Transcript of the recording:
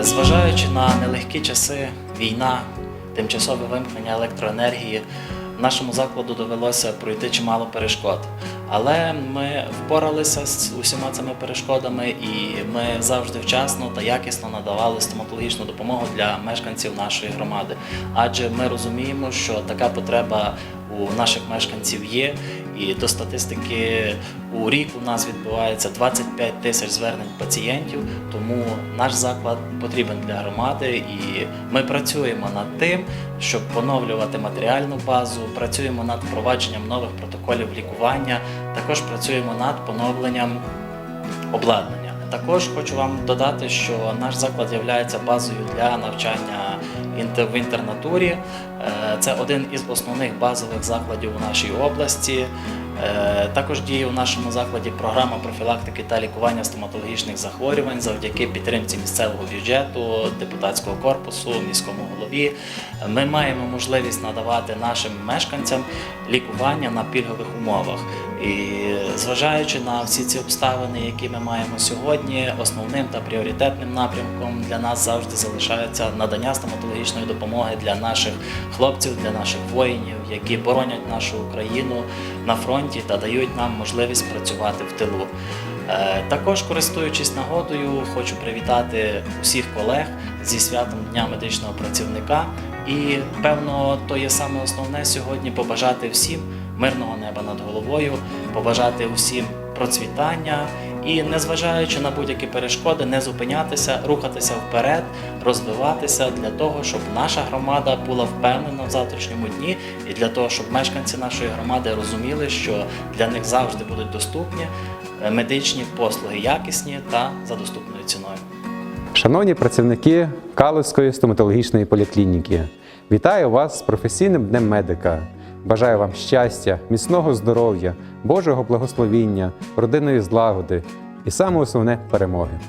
Зважаючи на нелегкі часи, війна, тимчасове вимкнення електроенергії, нашому закладу довелося пройти чимало перешкод. Але ми впоралися з усіма цими перешкодами, і ми завжди вчасно та якісно надавали стоматологічну допомогу для мешканців нашої громади. Адже ми розуміємо, що така потреба у наших мешканців є, і до статистики у рік у нас відбувається 25 тисяч звернень пацієнтів, тому наш заклад потрібен для громади, і ми працюємо над тим, щоб поновлювати матеріальну базу, працюємо над впровадженням нових протоколів лікування, також працюємо над поновленням обладнання. Також хочу вам додати, що наш заклад є базою для навчання в інтернатурі. Е, Це один із основних базових закладів у нашій області. Е, Також діє у нашому закладі програма профілактики та лікування стоматологічних захворювань завдяки підтримці місцевого бюджету, депутатського корпусу, міському голові. Ми маємо можливість надавати нашим мешканцям лікування на пільгових умовах. І зважаючи на всі ці обставини, які ми маємо сьогодні, основним та пріоритетним напрямком для нас завжди залишається надання стоматологічної допомоги для наших хлопців, для наших воїнів, які боронять нашу Україну на фронті та дають нам можливість працювати в тилу. Е, Також користуючись нагодою, хочу привітати усіх колег зі святом Дня медичного працівника. І певно, то є саме основне сьогодні побажати всім мирного неба над головою, побажати усім процвітання і, незважаючи на будь-які перешкоди, не зупинятися, рухатися вперед, розвиватися для того, щоб наша громада була впевнена в завтрашньому дні, і для того, щоб мешканці нашої громади розуміли, що для них завжди будуть доступні е, медичні послуги, якісні та за доступною ціною. Шановні працівники Калузької стоматологічної поліклініки, вітаю вас з професійним днем медика. Бажаю вам щастя, міцного здоров'я, Божого благословіння, родинної злагоди і саме основне перемоги.